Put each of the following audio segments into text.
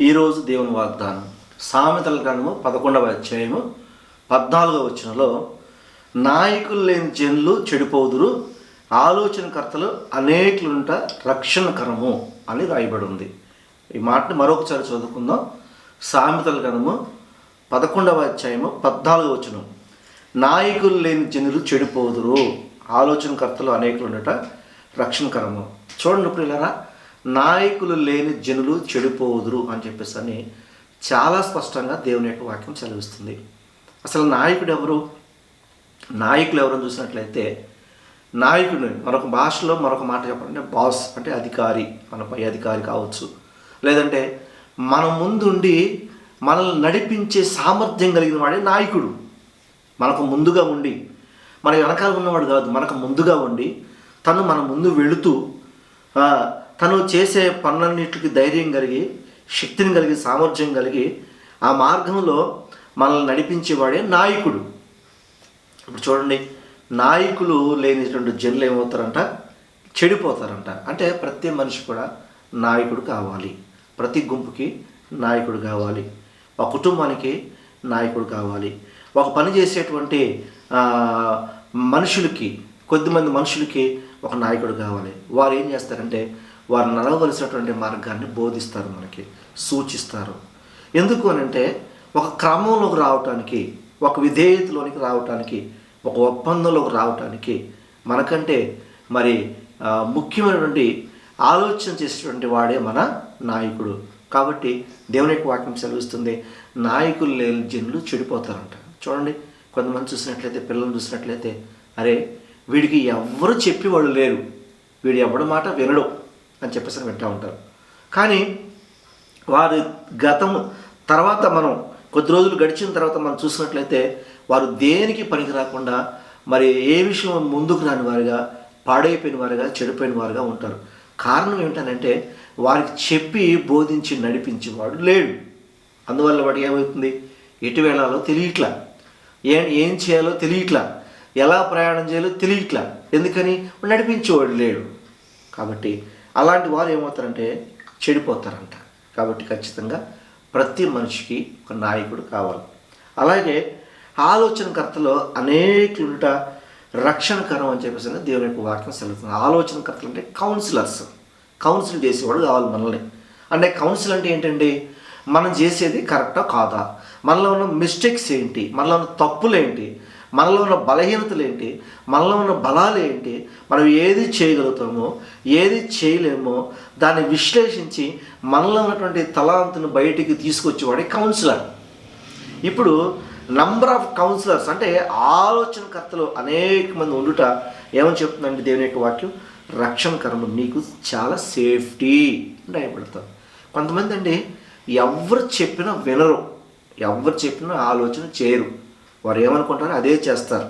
ఈరోజు దేవుని వాగ్దానం. సామెతల గ్రంథము పదకొండవ అధ్యాయము పద్నాలుగవ వచ్చినలో నాయకులు లేని జనులు చెడిపోదురు ఆలోచనకర్తలు అనేకులుంట రక్షణకరము అని రాయబడి ఉంది. ఈ మాటని మరొకసారి చదువుకుందాం. సామెతల గ్రంథము పదకొండవ అధ్యాయము పద్నాలుగవ వచనం. నాయకులు లేని జనులు చెడిపోదురు ఆలోచనకర్తలు అనేకులు ఉండట రక్షణకరము. చూడండి ఇప్పుడు ఇలారా నాయకులు లేని జనులు చెడిపోదురు అని చెప్పేసి అని చాలా స్పష్టంగా దేవుని యొక్క వాక్యం చదివిస్తుంది అసలు నాయకుడు ఎవరు? నాయకులు ఎవరు చూసినట్లయితే నాయకుడు మరొక భాషలో మరొక మాట చెప్పాలంటే బాస్ అంటే అధికారి మన పై అధికారి కావచ్చు. లేదంటే మన ముందుండి మనల్ని నడిపించే సామర్థ్యం కలిగిన వాడే నాయకుడు. మనకు ముందుగా ఉండి మన వెనకాల ఉన్నవాడు కాదు మనకు ముందుగా ఉండి తను మన ముందు వెళుతూ తను చేసే పనులన్నిటికి ధైర్యం కలిగి శక్తిని కలిగి సామర్థ్యం కలిగి ఆ మార్గంలో మనల్ని నడిపించేవాడే నాయకుడు. ఇప్పుడు చూడండి నాయకులు లేనిటువంటి జనులు ఏమవుతారంట? చెడిపోతారంట. అంటే ప్రతి మనిషి కూడా నాయకుడు కావాలి. ప్రతి గుంపుకి నాయకుడు కావాలి. ఒక కుటుంబానికి నాయకుడు కావాలి. ఒక పని చేసేటువంటి మనుషులకి కొద్దిమంది మనుషులకి ఒక నాయకుడు కావాలి. వారు ఏం చేస్తారంటే వారు నడవలసినటువంటి మార్గాన్ని బోధిస్తారు మనకి సూచిస్తారు. ఎందుకు అని అంటే ఒక క్రమంలోకి రావటానికి ఒక విధేయతలోనికి రావటానికి ఒక ఒప్పందంలోకి రావటానికి మనకంటే మరి ముఖ్యమైనటువంటి ఆలోచన చేసేటువంటి వాడే మన నాయకుడు. కాబట్టి దేవుని యొక్క వాక్యం సెలవిస్తుంది నాయకులు లేని జనులు చెడిపోతారంట. చూడండి కొంతమంది చూసినట్లయితే పిల్లల్ని చూసినట్లయితే అరే వీడికి ఎవ్వరు చెప్పేవాళ్ళు లేరు. వీడు ఎవడ మాట వినడు. అని చెప్పేసి వింటూ ఉంటారు. కానీ వారు గతం తర్వాత మనం కొద్ది రోజులు గడిచిన తర్వాత మనం చూసినట్లయితే వారు దేనికి పనికి రాకుండా మరి ఏ విషయం ముందుకు రాని వారుగా పాడైపోయిన వారుగా చెడిపోయిన వారుగా ఉంటారు. కారణం ఏమిటనంటే వారికి చెప్పి బోధించి నడిపించేవాడు లేడు. అందువల్ల వాడికి ఏమవుతుంది? ఎటు వెళ్ళాలో తెలియట్లా. ఏం ఏం చేయాలో తెలియట్లా. ఎలా ప్రయాణం చేయాలో తెలియట్లా. ఎందుకని? నడిపించేవాడు లేడు. కాబట్టి అలాంటి వారు ఏమవుతారంటే చెడిపోతారంట. కాబట్టి ఖచ్చితంగా ప్రతి మనిషికి ఒక నాయకుడు కావాలి. అలాగే ఆలోచనకర్తలో అనేకులుట రక్షణకరం అని చెప్పేసి దేవుని యొక్క వాక్యం సెలవుతుంది. ఆలోచనకర్తలు అంటే కౌన్సిలర్స్ కౌన్సిల్ చేసేవాడు కావాలి మనల్ని. అంటే కౌన్సిల్ అంటే ఏంటండి? మనం చేసేది కరెక్టా కాదా? మనలో ఉన్న మిస్టేక్స్ ఏంటి? మనలో ఉన్న తప్పులు ఏంటి? మనలో ఉన్న బలహీనతలు ఏంటి? మనలో ఉన్న బలాలు ఏంటి? మనం ఏది చేయగలుగుతామో ఏది చేయలేమో దాన్ని విశ్లేషించి మనలో ఉన్నటువంటి తలాంతును బయటికి తీసుకొచ్చేవాడే కౌన్సిలర్. ఇప్పుడు నంబర్ ఆఫ్ కౌన్సిలర్స్ అంటే ఆలోచనకర్తలు అనేక మంది ఉండుట ఏమని చెప్తుందండి దేవుని యొక్క వాక్యం? రక్షణ కర్మ నీకు చాలా సేఫ్టీ అని రాయబడతాం కొంతమంది అండి ఎవరు చెప్పినా వినరు. ఎవరు చెప్పినా ఆలోచన చేయరు. వారు ఏమనుకుంటారో అదే చేస్తారు.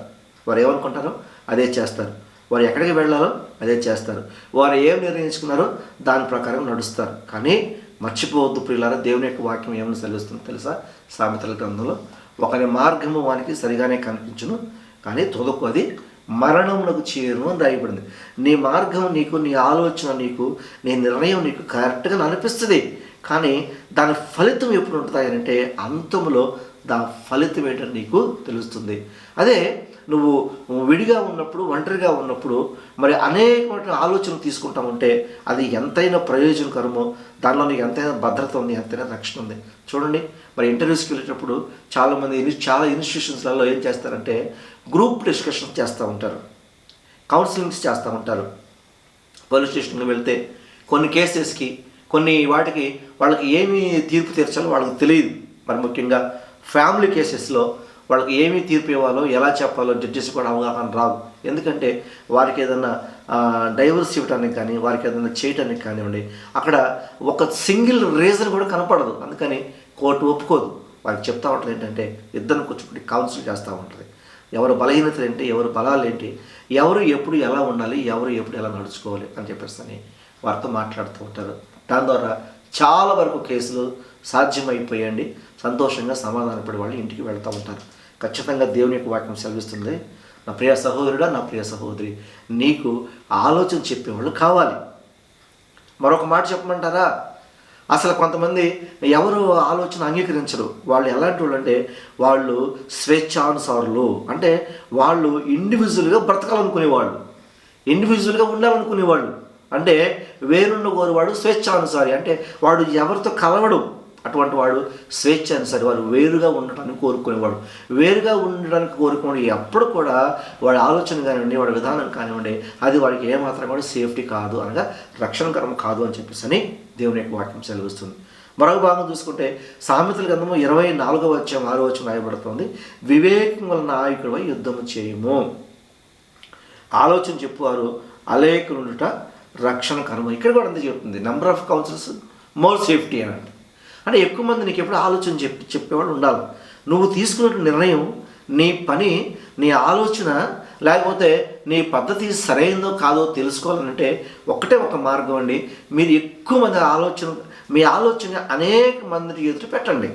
వారు ఏమనుకుంటారో అదే చేస్తారు. వారు ఎక్కడికి వెళ్ళాలో అదే చేస్తారు. వారు ఏం నిర్ణయించుకున్నారో దాని ప్రకారం నడుస్తారు. కానీ మర్చిపోవద్దు ప్రియులారా దేవుని యొక్క వాక్యం ఏమని సెలవుస్తుంది తెలుసా? సామెతల గ్రంథంలో ఒకరి మార్గము వానికి సరిగానే కనిపించును కానీ తొదకు అది మరణమునకు చేరును అని రాయబడింది. నీ మార్గం నీకు నీ ఆలోచన నీకు నీ నిర్ణయం నీకు కరెక్ట్గా అనిపిస్తుంది. కానీ దాని ఫలితం ఎప్పుడు ఉంటుంది అంటే అంతములో దాని ఫలితం ఏంటని నీకు తెలుస్తుంది. అదే నువ్వు విడిగా ఉన్నప్పుడు ఒంటరిగా ఉన్నప్పుడు మరి అనేకమైన ఆలోచనలు తీసుకుంటా ఉంటే అది ఎంతైనా ప్రయోజనకరమో దానిలో నీకు ఎంతైనా భద్రత ఉంది ఎంతైనా రక్షణ ఉంది. చూడండి మరి ఇంటర్వ్యూస్కి వెళ్ళేటప్పుడు చాలామంది చాలా ఇన్స్టిట్యూషన్స్లలో ఏం చేస్తారంటే గ్రూప్ డిస్కషన్స్ చేస్తూ ఉంటారు. కౌన్సిలింగ్స్ చేస్తూ ఉంటారు. పోలీస్ స్టేషన్కి వెళ్తే కొన్ని కేసెస్కి కొన్ని వాటికి వాళ్ళకి ఏమి తీర్పు తీర్చాలో వాళ్ళకి తెలియదు. మరి ముఖ్యంగా ఫ్యామిలీ కేసెస్లో వాళ్ళకి ఏమి తీర్పు ఇవ్వాలో ఎలా చెప్పాలో జడ్జెస్ కూడా అవగాహన రాదు. ఎందుకంటే వారికి ఏదైనా డైవర్స్ ఇవ్వడానికి కానీ వారికి ఏదైనా చేయటానికి కానివ్వండి అక్కడ ఒక సింగిల్ రీజన్ కూడా కనపడదు. అందుకని కోర్టు ఒప్పుకోదు. వారికి చెప్తా ఉంటుంది ఏంటంటే ఇద్దరిని కూర్చోబెట్టి కౌన్సిల్ చేస్తూ ఉంటుంది. ఎవరు బలహీనతలు ఏంటి ఎవరు బలాలు ఏంటి ఎవరు ఎప్పుడు ఎలా ఉండాలి ఎవరు ఎప్పుడు ఎలా నడుచుకోవాలి అని చెప్పేసి అని వారితో మాట్లాడుతూ ఉంటారు. దాని ద్వారా చాలా వరకు కేసులు సాధ్యమైపోయండి. సంతోషంగా సమాధానపడి వాళ్ళు ఇంటికి వెళ్తూ ఉంటారు. ఖచ్చితంగా దేవుని యొక్క వాక్యం సెలవిస్తుంది. నా ప్రియ సహోదరుడా నా ప్రియ సహోదరి నీకు ఆలోచన చెప్పేవాళ్ళు కావాలి. మరొక మాట చెప్పమంటారా? అసలు కొంతమంది ఎవరు ఆలోచన అంగీకరించరు. వాళ్ళు ఎలాంటి వాళ్ళు అంటే వాళ్ళు స్వేచ్ఛానుసారులు. అంటే వాళ్ళు ఇండివిజువల్గా బ్రతకాలనుకునేవాళ్ళు. ఇండివిజువల్గా ఉండాలనుకునేవాళ్ళు. అంటే వేరున్న కోరువాడు స్వేచ్ఛానుసారి. అంటే వాడు ఎవరితో కలవడు. అటువంటి వాడు స్వేచ్ఛ అనుసారి వాడు వేరుగా ఉండటానికి కోరుకునేవాడు. వేరుగా ఉండడానికి కోరుకునే ఎప్పుడు కూడా వాడి ఆలోచన కానివ్వండి వాడి విధానం కానివ్వండి అది వాడికి ఏమాత్రం కూడా సేఫ్టీ కాదు అనగా రక్షణకరం కాదు అని చెప్పేసి అని దేవుని యొక్క వాక్యం సెలవిస్తుంది. మరొక భాగం చూసుకుంటే సామెతల గ్రంథము ఇరవై నాలుగవ వచ్చే ఆరో వచ్చి రాయబడుతుంది. వివేకం వల్ల నాయకుడిపై యుద్ధము చేయము. ఆలోచన చెప్పువారు అలేకులుండుట రక్షణ కర్మ. ఇక్కడ కూడా అంతే చెప్తుంది. Number of councils more safety అని అంటే ఎక్కువ మంది నీకు ఎప్పుడు ఆలోచన చెప్పి చెప్పేవాడు ఉండాలి. నువ్వు తీసుకున్న నిర్ణయం నీ పని నీ ఆలోచన లేకపోతే నీ పద్ధతి సరైనదో కాదో తెలుసుకోవాలంటే ఒకటే ఒక మార్గం అండి. మీరు ఎక్కువ మంది ఆలోచన మీ ఆలోచన అనేక మందిని ఎదుట పెట్టండి.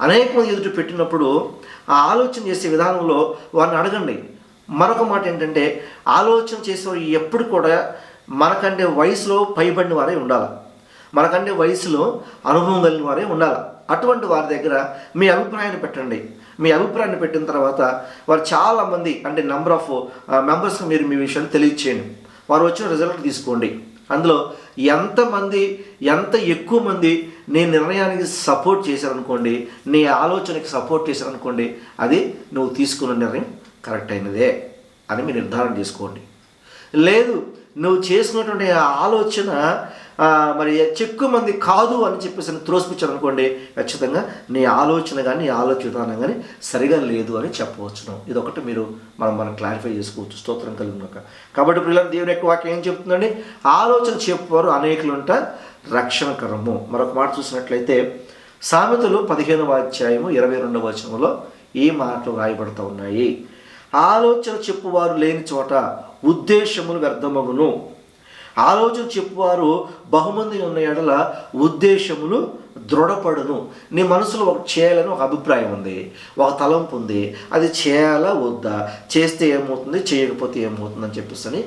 అనేక మంది ఎదుట పెట్టినప్పుడు ఆ ఆలోచన చేసే విధానంలో వారిని అడగండి. మరొక మాట ఏంటంటే ఆలోచన చేసేవారు ఎప్పుడు కూడా మనకంటే వయసులో పైబడిన వారే ఉండాలి. మనకంటే వయసులో అనుభవం కలిగిన వారే ఉండాలి. అటువంటి వారి దగ్గర మీ అభిప్రాయాన్ని పెట్టండి. మీ అభిప్రాయాన్ని పెట్టిన తర్వాత వారు చాలామంది అంటే నెంబర్ ఆఫ్ మెంబర్స్కి మీరు మీ విషయాన్ని తెలియచేయండి. వారు వచ్చిన రిజల్ట్ తీసుకోండి. అందులో ఎంతమంది ఎంత ఎక్కువ మంది నీ నిర్ణయానికి సపోర్ట్ చేశారనుకోండి నీ ఆలోచనకి సపోర్ట్ చేశారనుకోండి అది నువ్వు తీసుకున్న నిర్ణయం కరెక్ట్ అయినదే అని మీరు నిర్ధారణ చేసుకోండి. లేదు నువ్వు చేసుకున్నటువంటి ఆలోచన మరి ఎక్కువ మంది కాదు అని చెప్పేసి త్రోసిపించారు అనుకోండి ఖచ్చితంగా నీ ఆలోచన కానీ నీ ఆలోచన విధానం కానీ సరిగా లేదు అని చెప్పవచ్చును. ఇది ఒకటి మీరు మనం మనం క్లారిఫై చేసుకోవచ్చు. స్తోత్రం కలిగినాక. కాబట్టి పిల్లలు దేవుని యొక్క వాక్యం ఏం చెప్తుందండి? ఆలోచన చెప్పేవారు అనేకులు ఉంట రక్షణకరము మరొక మాట చూసినట్లయితే సామెతలు పదిహేనవ అధ్యాయము ఇరవై రెండవ వచనంలో ఈ మాటలు రాయబడుతూ ఉన్నాయి. ఆలోచన చెప్పువారు లేని చోట ఉద్దేశములు వ్యర్థమగును. ఆలోచన చెప్పువారు బహుమంది ఉన్న ఎడల ఉద్దేశములు దృఢపడును. నీ మనసులో ఒక చేయాలని ఒక అభిప్రాయం ఉంది ఒక తలంపు ఉంది. అది చేయాలా వద్దా? చేస్తే ఏమవుతుంది? చేయకపోతే ఏమవుతుంది అని చెప్పేసి అని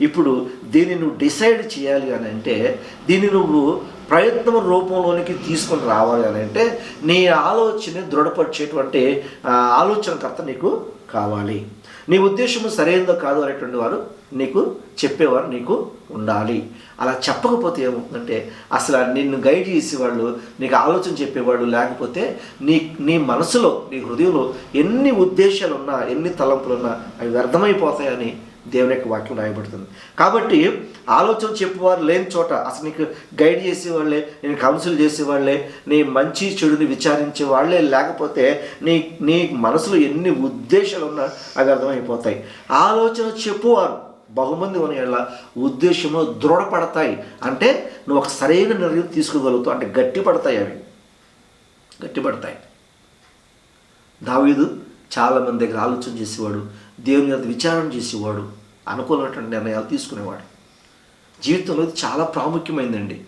ఇప్పుడు దీన్ని నువ్వు డిసైడ్ చేయాలి అని అంటే దీన్ని నువ్వు ప్రయత్నం రూపంలోనికి తీసుకొని రావాలి అని అంటే నీ ఆలోచన దృఢపరిచేటువంటి ఆలోచనకర్త నీకు కావాలి. నీ ఉద్దేశము సరైనదో కాదు అనేటువంటి వారు నీకు చెప్పేవారు నీకు ఉండాలి. అలా చెప్పకపోతే ఏమవుతుందంటే అసలు నిన్ను గైడ్ చేసేవాళ్ళు నీకు ఆలోచన చెప్పేవాళ్ళు లేకపోతే నీ నీ మనసులో నీ హృదయంలో ఎన్ని ఉద్దేశాలు ఉన్నా ఎన్ని తలంపులు ఉన్నా అవి వ్యర్థమైపోతాయని దేవుని యొక్క వాక్యం రాయబడుతుంది. కాబట్టి ఆలోచన చెప్పేవారు లేని చోట అసలు నీకు గైడ్ చేసేవాళ్ళే నేను కౌన్సిల్ చేసేవాళ్ళే నీ మంచి చెడుని విచారించే వాళ్ళే లేకపోతే నీ నీ మనసులో ఎన్ని ఉద్దేశాలు ఉన్నా అవి అర్థమైపోతాయి ఆలోచన చెప్పువారు బహుమంది ఉన్న ఉద్దేశంలో దృఢపడతాయి. అంటే నువ్వు ఒక సరైన నిర్ణయం తీసుకోగలుగుతావు. అంటే గట్టిపడతాయి అవి. గట్టిపడతాయి. దావీదు చాలామంది దగ్గర ఆలోచన చేసేవాడు. దేవుని మీద విచారణ చేసేవాడు. అనుకూలమైనటువంటి నిర్ణయాలు తీసుకునేవాడు. జీవితంలో చాలా ప్రాముఖ్యమైందండి.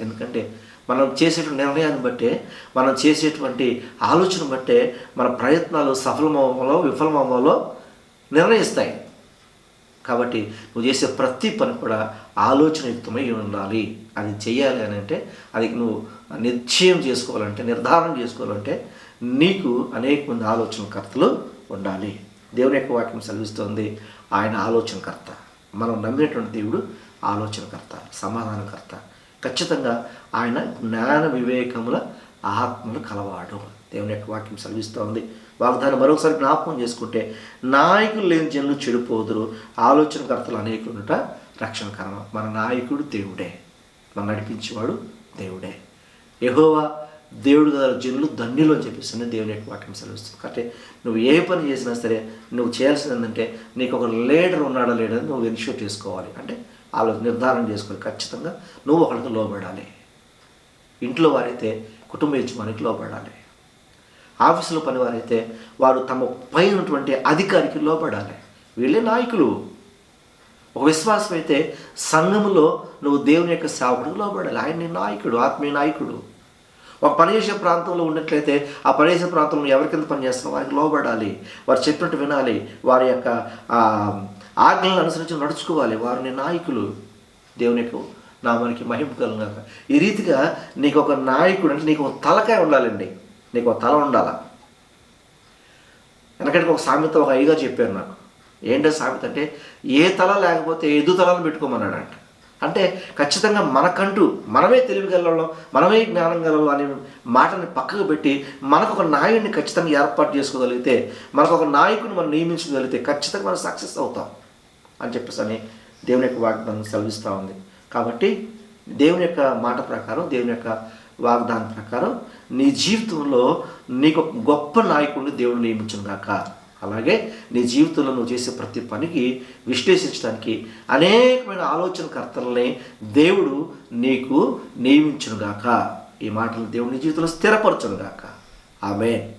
ఎందుకంటే మనం చేసేటువంటి నిర్ణయాన్ని బట్టే మనం చేసేటువంటి ఆలోచన బట్టే మన ప్రయత్నాలు సఫలమవ్వాలో విఫలమవ్వాలో నిర్ణయిస్తాయి. కాబట్టి నువ్వు చేసే ప్రతి పని కూడా ఆలోచనయుక్తమై ఉండాలి. అది చేయాలి అని అంటే అది నువ్వు నిశ్చయం చేసుకోవాలంటే నిర్ధారణ చేసుకోవాలంటే నీకు అనేక మంది ఆలోచనకర్తలు ఉండాలి. దేవుని యొక్క వాక్యం సెలవిస్తోంది ఆయన ఆలోచనకర్త. మనం నమ్మినటువంటి దేవుడు ఆలోచనకర్త సమాధానకర్త. ఖచ్చితంగా ఆయన జ్ఞాన వివేకముల ఆత్మలు కలవాడు. దేవుని యొక్క వాక్యం సెలవిస్తోంది ఉంది వాగ్దానం మరొకసారి జ్ఞాపకం చేసుకుంటే నాయకులు లేని జనులు చెడిపోదురు. ఆలోచనకర్తలు అనేకులుట రక్షణ కర్మ. మన నాయకుడు దేవుడే. మన నడిపించేవాడు దేవుడే. ఎహోవా దేవుడు గల జనులు ధన్యులు అని చెప్పేసి దేవుని యొక్క వాక్యం సెలవిస్తుంది. కాబట్టి నువ్వు ఏ పని చేసినా సరే నువ్వు చేయాల్సింది ఏంటంటే నీకు ఒక లీడర్ ఉన్నాడా లేడా నువ్వు ఎన్ష్యూర్ చేసుకోవాలి. అంటే ఆలోచన నిర్ధారణ చేసుకోవాలి. ఖచ్చితంగా నువ్వు ఒకరికి లోబడాలి. ఇంట్లో వారైతే కుటుంబ యజమానికి లోబడాలి. ఆఫీసులో పనివారైతే వారు తమ పై ఉన్నటువంటి అధికారికి లోపడాలి వీళ్ళే నాయకులు. ఒక విశ్వాసం అయితే సంఘములో నువ్వు దేవుని యొక్క సేవకుడికి లోపడాలి ఆయన నీ నాయకుడు ఆత్మీయ నాయకుడు. ఒక పనిచేసే ప్రాంతంలో ఉన్నట్లయితే ఆ పనిచేసే ప్రాంతంలో ఎవరి కింద పనిచేస్తున్నారో వారికి లోబడాలి. వారు చెప్పినట్టు వినాలి. వారి యొక్క ఆజ్ఞలను అనుసరించి నడుచుకోవాలి. వారిని నీ నాయకులు. దేవుని యొక్క నామానికి మహిమ కలుగాక ఈ రీతిగా నీకు ఒక నాయకుడు అంటే నీకు ఒక తలకాయ ఉండాలండి. నీకు ఒక తల ఉండాలా? వెనకటికి ఒక సామెత ఒక అయ్యగా చెప్పారు నాకు. ఏంటో సామెత అంటే ఏ తల లేకపోతే ఎదు తలను పెట్టుకోమన్నాడంట. అంటే ఖచ్చితంగా మనకంటూ మనమే తెలివి మనమే జ్ఞానం గలవాళ్ళం అనే మాటని పక్కకు పెట్టి మనకు ఒక నాయుడిని ఖచ్చితంగా ఏర్పాటు చేసుకోగలిగితే మనకు ఒక నాయకుని మనం నియమించగలిగితే ఖచ్చితంగా మనం సక్సెస్ అవుతాం అని చెప్పేసి అని దేవుని యొక్క వాగ్దానం సెలవిస్తూ ఉంది. కాబట్టి దేవుని యొక్క మాట ప్రకారం దేవుని యొక్క వాగ్దానం ప్రకారం నీ జీవితంలో నీకు గొప్ప నాయకుడిని దేవుడు నియమించుగాక అలాగే నీ జీవితంలో నువ్వు చేసే ప్రతి పనికి విశ్లేషించడానికి అనేకమైన ఆలోచనకర్తలని దేవుడు నీకు నియమించునుగాక. ఈ మాటలు దేవుని జీవితంలో స్థిరపరచునుగాక. ఆమె